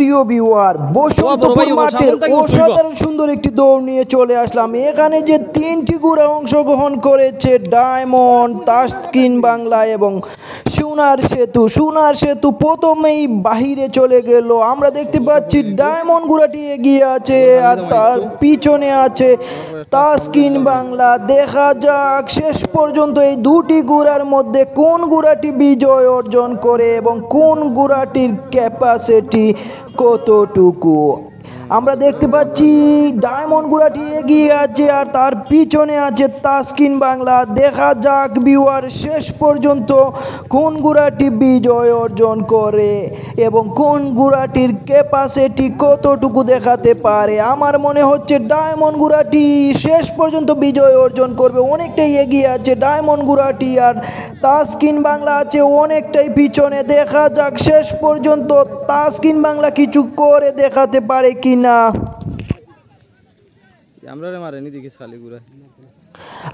সুপ্রিয় ভিউয়ার বসন্তপুর মাঠের। অসাধারণ সুন্দর একটি দৌড় নিয়ে চলে আসলাম। এখানে যে তিনটি গুড়া অংশগ্রহণ করেছে ডায়মন্ড তাস্কিন বাংলা এবং সোনার সেতু। সোনার সেতু প্রথমেই বাহিরে চলে গেল। আমরা দেখতে পাচ্ছি ডায়মন্ড গুড়াটি এগিয়ে আছে আর তার পিছনে আছে তাস্কিন বাংলা। দেখা যাক শেষ পর্যন্ত এই দুটি গুড়ার মধ্যে কোন গুড়াটি বিজয় অর্জন করে এবং কোন গুড়াটির ক্যাপাসিটি কতটুকু আমরা দেখতে পাচ্ছি, ডায়মন্ড গুড়াটি এগিয়ে আছে আর তার পিছনে আছে তাস্কিন বাংলা। দেখা যাক বিওয়ার শেষ পর্যন্ত কোন গুড়াটি বিজয় অর্জন করে এবং কোন গুড়াটির ক্যাপাসিটি কতটুকু দেখাতে পারে। আমার মনে হচ্ছে ডায়মন্ড গুড়াটি শেষ পর্যন্ত বিজয় অর্জন করবে। অনেকটাই এগিয়ে আছে ডায়মন্ড গুড়াটি আর তাস্কিন বাংলা আছে অনেকটাই পিছনে। দেখা যাক শেষ পর্যন্ত তাস্কিন বাংলা কিছু করে দেখাতে পারে কি না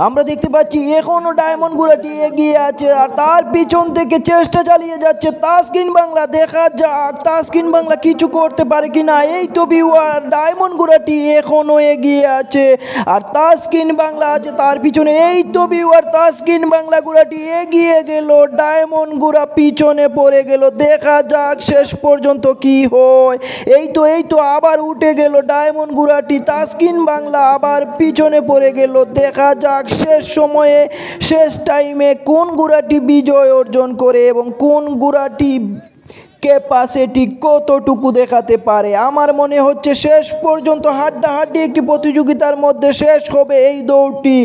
আমরা দেখতে পাচ্ছি এখনও ডায়মন্ড গুড়াটি এগিয়ে আছে আর তার পিছন থেকে চেষ্টা চালিয়ে যাচ্ছে তাসকিন বাংলা, দেখা যাক তাসকিন বাংলা কিছু করতে পারে কি না এই তো বিওয়ার ডায়মন্ড গুড়াটি এখনও এগিয়ে আছে আর তাসকিন বাংলা আছে তার পিছনে। এই তো বিওয়ার তাসকিন বাংলা গুড়াটি এগিয়ে গেল, ডায়মন্ড গুড়া পিছনে পড়ে গেল। দেখা যাক শেষ পর্যন্ত কি হয়। এই তো এই তো আবার উঠে গেল ডায়মন্ড গুড়াটি, তাসকিন বাংলা আবার পিছনে পড়ে গেল। দেখা যাক শেষ সময়ে, শেষ টাইমে কোন গুড়াটি বিজয় অর্জন করে এবং কোন গুড়াটি ক্যাপাসিটি কতটুকু দেখাতে পারে? আমার মনে হচ্ছে শেষ পর্যন্ত হাড্ডাহাড্ডি একটি প্রতিযোগিতার মধ্যে শেষ হবে এই দৌড়টি।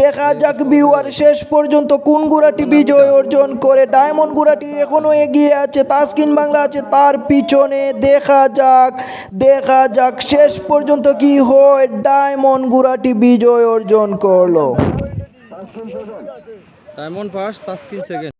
দেখা যাক বিওয়ার শেষ পর্যন্ত কোন গুড়াটি বিজয় অর্জন করে? ডায়মন্ড গুড়াটি এখনও এগিয়ে আছে, তাসকিন বাংলা আছে, তার পিছনে। দেখা যাক দেখা যাক শেষ পর্যন্ত কি হয়। ডায়মন্ড গুড়াটি বিজয় অর্জন করল। Diamond first Taskin second